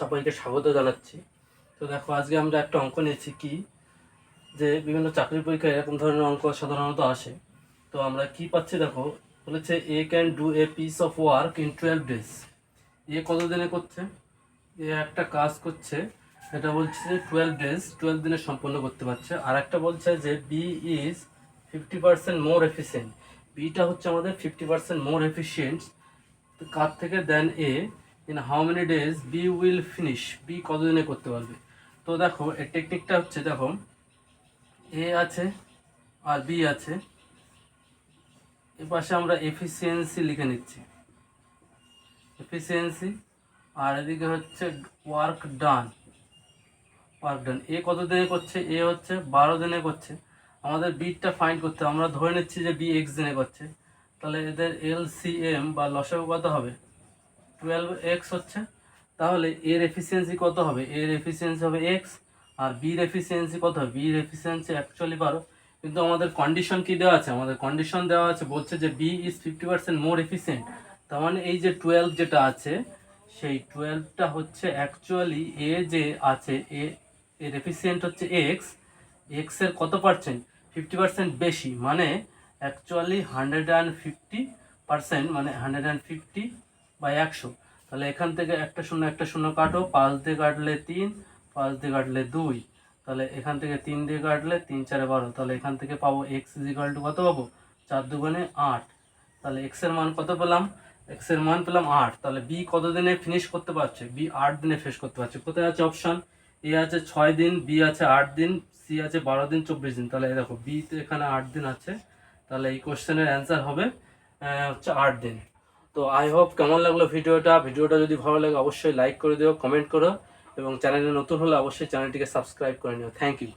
সবাইকে স্বাগত জানাচ্ছি। তো দেখো, আজকে আমরা একটা অঙ্ক নিয়েছি কি? যে বিভিন্ন চাকরি পরীক্ষায় এরকম ধরনের অঙ্ক সাধারণত আসে। তো আমরা কি পাচ্ছি দেখো? বলেছে A can do a piece of work in twelve days A কত দিনে করছে? এ একটা কাজ করছে, এটা বলছে যে টুয়েলভ ডেজ টুয়েলভ দিনে সম্পন্ন করতে পারছে। আর একটা বলছে যে B is fifty percent more efficient beta হচ্ছে আমাদের ফিফটি পার্সেন্ট মোর এফিসিয়েন্ট কার থেকে? Then A in how many days B will finish B কতদিনে করতে পারবে? তো দেখো, এর টেকনিকটা হচ্ছে, দেখো এ আছে আর বি আছে। এ পাশে আমরা এফিসিয়েন্সি লিখে নিচ্ছি। এফিসিয়েন্সি আর এদিকে হচ্ছে ওয়ার্ক ডান ওয়ার্ক ডান এ কত দিনে করছে? এ হচ্ছে বারো দিনে করছে। আমাদের বিটটা ফাইন্ড করতে। আমরা ধরে নিচ্ছি যে বি এক্স দিনে করছে। তাহলে এদের এল সি এম বা লসাগু কত হবে? টুয়েলভ এক্স হচ্ছে, তাহলে এর এফিসিয়েন্সি কত হবে? এর এফিসিয়েন্সি হবে এক্স আর বির এফিসিয়েন্সি কত হবে? বির এফিসিয়েন্সি অ্যাকচুয়ালি বারো। কিন্তু আমাদের কন্ডিশন কি দেওয়া আছে? আমাদের কন্ডিশন দেওয়া আছে, বলছে যে B is fifty percent more efficient তার মানে এই যে টুয়েলভ যেটা আছে, সেই টুয়েলভটা হচ্ছে অ্যাকচুয়ালি এ যে আছে, এ, এর এফিসিয়েন্ট হচ্ছে এক্স এক্সের কত পার্সেন্ট ফিফটি পার্সেন্ট বেশি। মানে actually hundred and fifty percent মানে হান্ড্রেড অ্যান্ড ফিফটি বাই একশো। তাহলে এখান থেকে একটা শূন্য একটা শূন্য কাটো, পাঁচ দিয়ে কাটলে তিন, পাঁচ দিয়ে কাটলে দুই। তাহলে এখান থেকে তিন দিয়ে কাটলে তিন, চারে বারো। তাহলে এখান থেকে পাবো এক্স ইজিকাল টু কত পাবো? চার দুগুণে আট। তাহলে এক্সের মান কত পেলাম? এক্সের মান পেলাম আট। তাহলে বি কত দিনে ফিনিশ করতে পারছে? বি আট দিনে ফিনিশ করতে পারছে। কোথায় আছে অপশান এ আছে ছয় দিন বি আছে আট দিন সি আছে বারো দিন, চব্বিশ দিন। তাহলে দেখো বি তো এখানে আট দিন আছে। তাহলে এই কোশ্চেনের অ্যান্সার হবে হচ্ছে আট দিন। তো আই হোপ কেমন লাগল ভিডিওটা? ভিডিওটা যদি ভালো লাগে, অবশ্যই লাইক করে দিও কমেন্ট করো এবং চ্যানেলে নতুন হলে অবশ্যই চ্যানেলটিকে সাবস্ক্রাইব করে নিও। Thank you